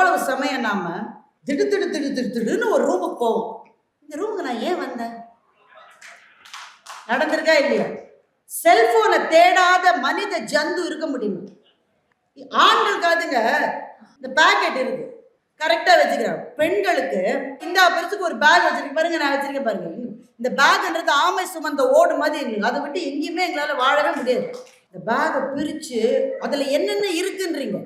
எவ்வளவு சமயம் நாம திடு திடு திடு திடு திடுன்னு ஒரு ரூமுக்கு போவோம். இந்த ரூமுக்கு நான் ஏன் வந்தேன்? நடந்திருக்கா இல்லையா? செல்போனை தேடாத மனித ஜந்து இருக்க முடியுமா? ஆண்களுக்காதுங்க இந்த பேக்கெட் இருக்கு. கரெக்டாக வச்சுக்கிறாங்க பெண்களுக்கு இந்த பெருசுக்கு ஒரு பேக் வச்சிருக்க. பாருங்க நான் வச்சிருக்கேன் பாருங்க. இந்த பேக்ன்றது ஆமை சுமந்த ஓடு மாதிரி எங்களுக்கு. அதை விட்டு எங்கேயுமே எங்களால் வாழவே முடியாது. இந்த பேக்கை பிரித்து அதில் என்னென்ன இருக்குன்றீங்க?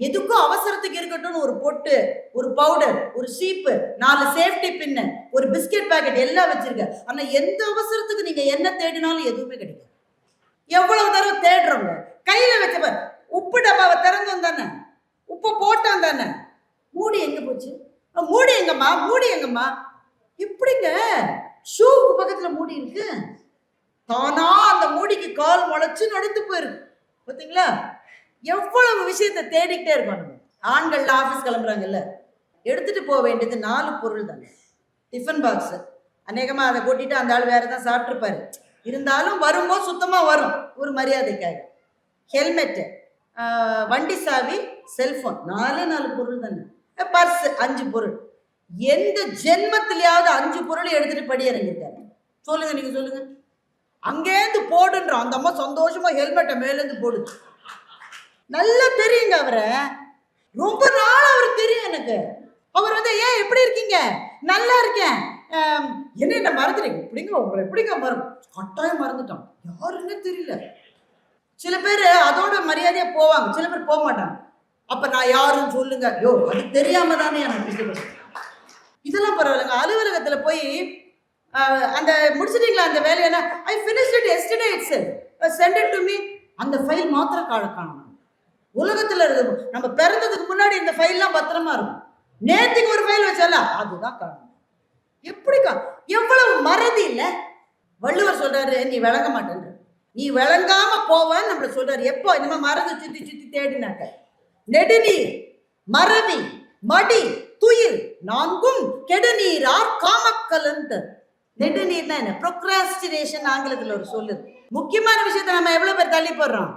எதுக்கும் அவசரத்துக்கு இருக்கட்டும்னு ஒரு பொட்டு ஒரு பவுடர் ஒரு சீப்பு நாலு சேஃப்டி பின்னு ஒரு பிஸ்கெட் பாக்கெட் எல்லாம் வச்சிருக்க. ஆனா எந்த அவசரத்துக்கு நீங்க என்ன தேடினாலும் எதுவுமே கிடைக்கும் எவ்வளவு தடவை தேடுறவங்க கையில வச்ச உப்பு டப்பாவை திறந்தோம் தானே? உப்பு போட்டோம் தானே? மூடி எங்க போச்சு? மூடி எங்கம்மா? மூடி எங்கம்மா? இப்படிங்க. ஷூவுக்கு பக்கத்துல மூடி இருக்கு. தானா அந்த மூடிக்கு கால் முளைச்சு நடந்து போயிருக்கு. பார்த்தீங்களா எவ்வளவு விஷயத்தை தேடிக்கிட்டே இருக்கோம் நம்ம. ஆண்கள் ஆஃபீஸ் கிளம்புறாங்கல்ல. எடுத்துட்டு போக வேண்டியது நாலு பொருள் தானே. டிஃபன் பாக்ஸு அநேகமாக அதை கொட்டிட்டு அந்த ஆள் வேற தான் சாப்பிட்ருப்பாரு இருந்தாலும் வரும்போது சுத்தமாக வரும். ஒரு மரியாதைக்காக. ஹெல்மெட்டு வண்டி சாவி செல்ஃபோன் நாலே நாலு பொருள் தானே. பர்ஸு அஞ்சு பொருள். எந்த ஜென்மத்திலேயாவது அஞ்சு பொருள் எடுத்துட்டு படி இறங்கியிருக்காரு சொல்லுங்க நீங்க சொல்லுங்க. அங்கேருந்து போடுன்றோம். அந்த அம்மா சந்தோஷமா ஹெல்மெட்டை மேலேருந்து போடுது. நல்லா தெரியுங்க அவரை. ரொம்ப நாள் அவர் தெரியும் எனக்கு. அவர் வந்து ஏன் எப்படி இருக்கீங்க? நல்லா இருக்கேன். என்ன என்ன மறந்துட்டீங்க? எப்படிங்க? உங்களை எப்படிங்க மறந்து கட்டாயம் மறந்துட்டோம். யாருன்னே தெரியல. சில பேர் அதோட மரியாதையா போவாங்க. சில பேர் போக மாட்டாங்க. அப்ப நான் யாருன்னு சொல்லுங்க. யோ அது தெரியாம தானே எனக்கு இதெல்லாம் பரவாயில்லைங்க. அலுவலகத்துல போய் அந்த முடிச்சிட்டீங்களா அந்த வேலையெல்லாம்? என்ன I finish it yesterday it's sent it to me அந்த ஃபைல் மாத்திரம் காண காணணும் உலகத்துல இருக்கு. நம்ம பிறந்ததுக்கு முன்னாடி இந்த ஃபைல்லாம் பத்திரமா இருக்கும். நேத்துக்கு ஒரு ஃபைல் வச்சால அதுதான் காரணம் எப்படிக்கா எவ்வளவு மறதி இல்ல? வள்ளுவர் சொல்றாரு நீ விளங்க மாட்டேன்ற. நீ விளங்காம போவன்னு நம்மள சொல்றாரு. எப்போ? இந்த மாதிரி மறந்து சுத்தி சுத்தி தேடினாக்க நெடுநீர் மறவி மடி துயில் நான்கும் கெடுநீரார் காமக்கலன்ட்டு நெடுநீர்னா என்ன? ப்ரொக்ராஸ்டினேஷன் ஆங்கிலத்துல ஒரு சொல்லு. முக்கியமான விஷயத்த நம்ம எவ்வளவு பேர் தள்ளி போடுறோம்?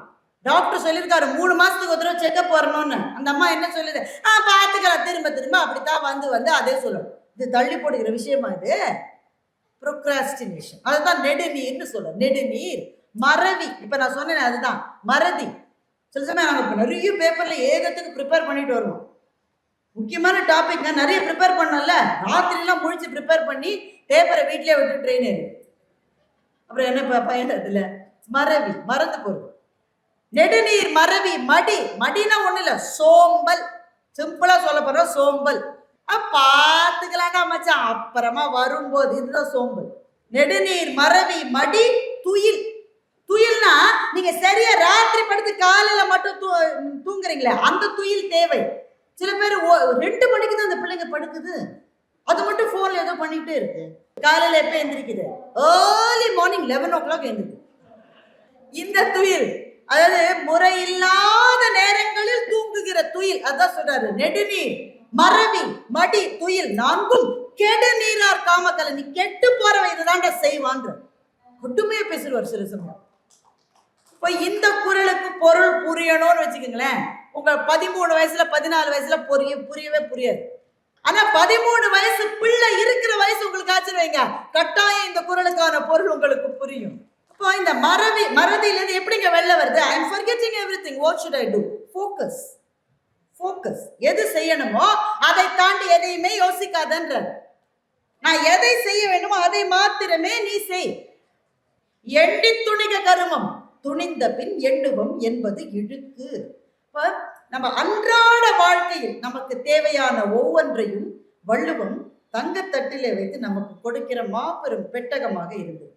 டாக்டர் சொல்லியிருக்காரு மூணு மாசத்துக்கு ஒரு தடவை செக்கப் வரணும்னு. அந்த அம்மா என்ன சொல்லுது? ஆ பார்த்துக்கலாம் திரும்ப திரும்ப. அப்படித்தான் வந்து வந்து அதே சொல்லணும் இது தள்ளி போடுகிற விஷயமா இது? ப்ரொக்ராஸ்டினேஷன் அதுதான் நெடுநீர்னு சொல்லும். நெடுநீர் மறவி இப்போ நான் சொன்னேன் அதுதான். மறதி. சில சமயம் நாங்கள் இப்போ நிறைய பேப்பரில் ஏகத்துக்கு ப்ரிப்பேர் பண்ணிட்டு வருவோம். முக்கியமான டாபிக்ங்க நிறைய ப்ரிப்பேர் பண்ணல ராத்திரிலாம் முழிச்சு ப்ரிப்பேர் பண்ணி பேப்பரை வீட்டிலே விட்டு ட்ரெயின் ஏறி அப்புறம் என்ன ப- பயன் மறவி மறந்து போகுது நெடுநீர் மறவி மடி. மடினா ஒண்ணு இல்ல சோம்பல். சிம்பிளா சொல்ல போற சோம்பல். அஹ் பார்த்துக்கலாம்டா மச்சான். அப்புறமா வரும்போது இதுதான் சோம்பல். நெடுநீர் மறவி மடி துயில். துயில்னா நீங்க சரியா ராத்திரி படுத்து காலையில மட்டும் தூ தூங்குறீங்களே அந்த துயில் தேவை. சில பேர் ஓ- ரெண்டு மணிக்கு தான் அந்த பிள்ளைங்க படுக்குது. அது மட்டும் ஃபோன்ல ஏதோ பண்ணிக்கிட்டே இருக்கு. காலையில எப்போ எந்திரிக்குது? Early morning eleven o'clock எந்திரிக்குது. இந்த துயில். அதாவது முறையில்லாத நேரங்களில் தூங்குகிற துயில் அதான் சொல்றாரு நெடுநீர் மறவி மடி துயில் நான்கும் கெடு நீரார் காமக்கலை நீ கெட்டு போறவன் இதுதான்டா செய்வான்ற. ஒட்டுமையா பேசுவார் சில சமயம் இப்போ இந்த குரலுக்கு பொருள் புரியணும்னு வச்சுக்கோங்களேன். உங்க பதிமூணு வயசுல பதினாலு வயசுல புரிய புரியவே புரியாது. ஆனா பதிமூணு வயசு பிள்ளை இருக்கிற வயசு உங்களுக்கு ஆச்சு வைங்க. கட்டாயம் இந்த குரலுக்கான பொருள் உங்களுக்கு புரியும். இப்போ இந்த மறவி மறதியிலேருந்து எப்படிங்க வெளில வருது? I am forgetting everything what should I do focus focus எது செய்யணுமோ அதை தாண்டி எதையுமே யோசிக்காதன்ற நான் எதை செய்ய வேண்டுமோ அதை மாத்திரமே நீ செய். எண்ணி துணிக கருமம். துணிந்த பின் எண்ணுவம் என்பது இழுக்கு. இப்போ நம்ம அன்றாட வாழ்க்கையில் நமக்கு தேவையான ஒவ்வொன்றையும் வள்ளுவம் தங்கத்தட்டிலே வைத்து நமக்கு கொடுக்கிற மாபெரும் பெட்டகமாக இருந்தது